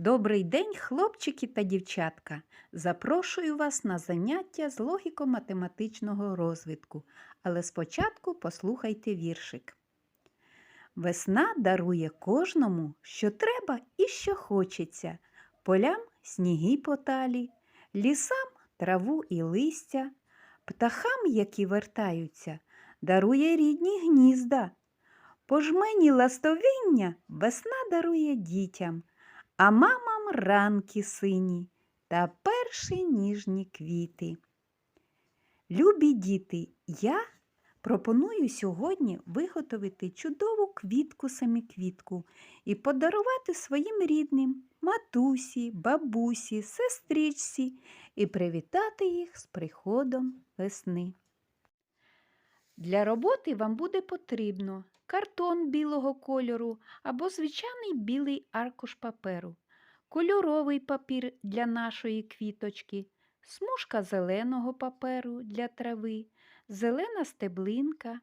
Добрий день, хлопчики та дівчатка! Запрошую вас на заняття з логіко-математичного розвитку, але спочатку послухайте віршик. Весна дарує кожному, що треба і що хочеться, полям сніги поталі, лісам траву і листя, птахам, які вертаються, дарує рідні гнізда. Пожмені ластовиння весна дарує дітям, а мамам ранки сині та перші ніжні квіти. Любі діти, я пропоную сьогодні виготовити чудову квітку саміквітку і подарувати своїм рідним матусі, бабусі, сестричці і привітати їх з приходом весни. Для роботи вам буде потрібно картон білого кольору або звичайний білий аркуш паперу, кольоровий папір для нашої квіточки, смужка зеленого паперу для трави, зелена стеблинка,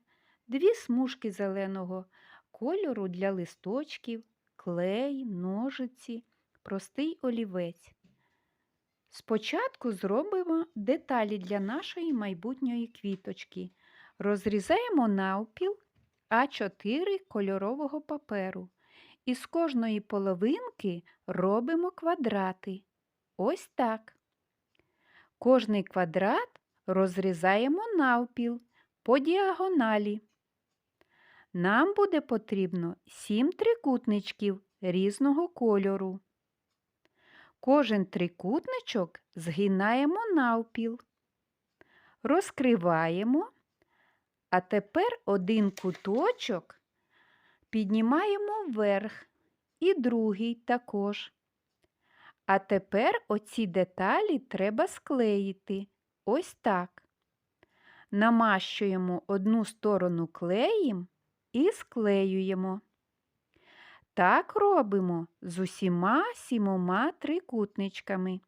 дві смужки зеленого кольору для листочків, клей, ножиці, простий олівець. Спочатку зробимо деталі для нашої майбутньої квіточки. Розрізаємо навпіл А4 кольорового паперу. І з кожної половинки робимо квадрати. Ось так. Кожний квадрат розрізаємо навпіл по діагоналі. Нам буде потрібно 7 трикутничків різного кольору. Кожен трикутничок згинаємо навпіл, розкриваємо а тепер один куточок піднімаємо вверх і другий також. А тепер оці деталі треба склеїти ось так. Намащуємо одну сторону клеєм і склеюємо. Так робимо з усіма сімома трикутничками.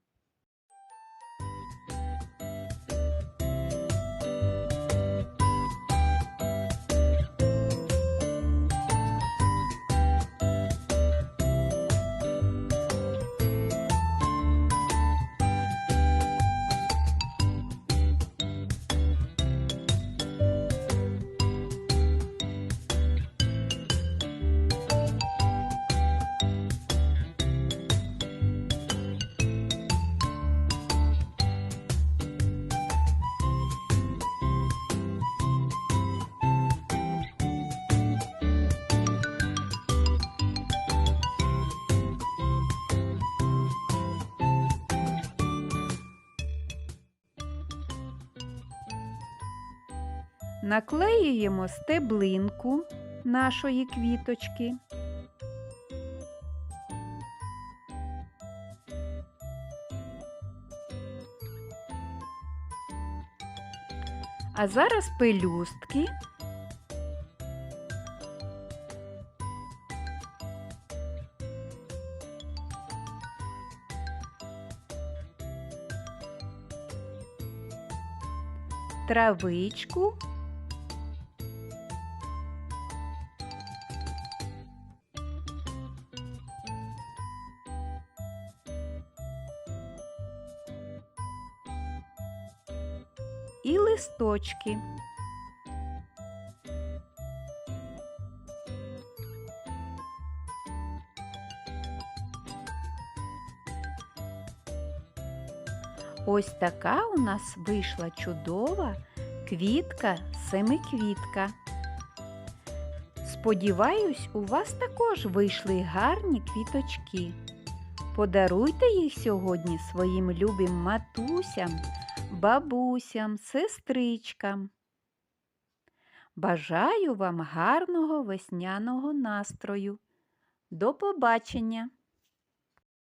Наклеюємо стеблинку нашої квіточки. А зараз пелюстки. Травичку і листочки. Ось така у нас вийшла чудова квітка семиквітка. Сподіваюсь, у вас також вийшли гарні квіточки. Подаруйте їх сьогодні своїм любим матусям бабусям, сестричкам. Бажаю вам гарного весняного настрою. До побачення!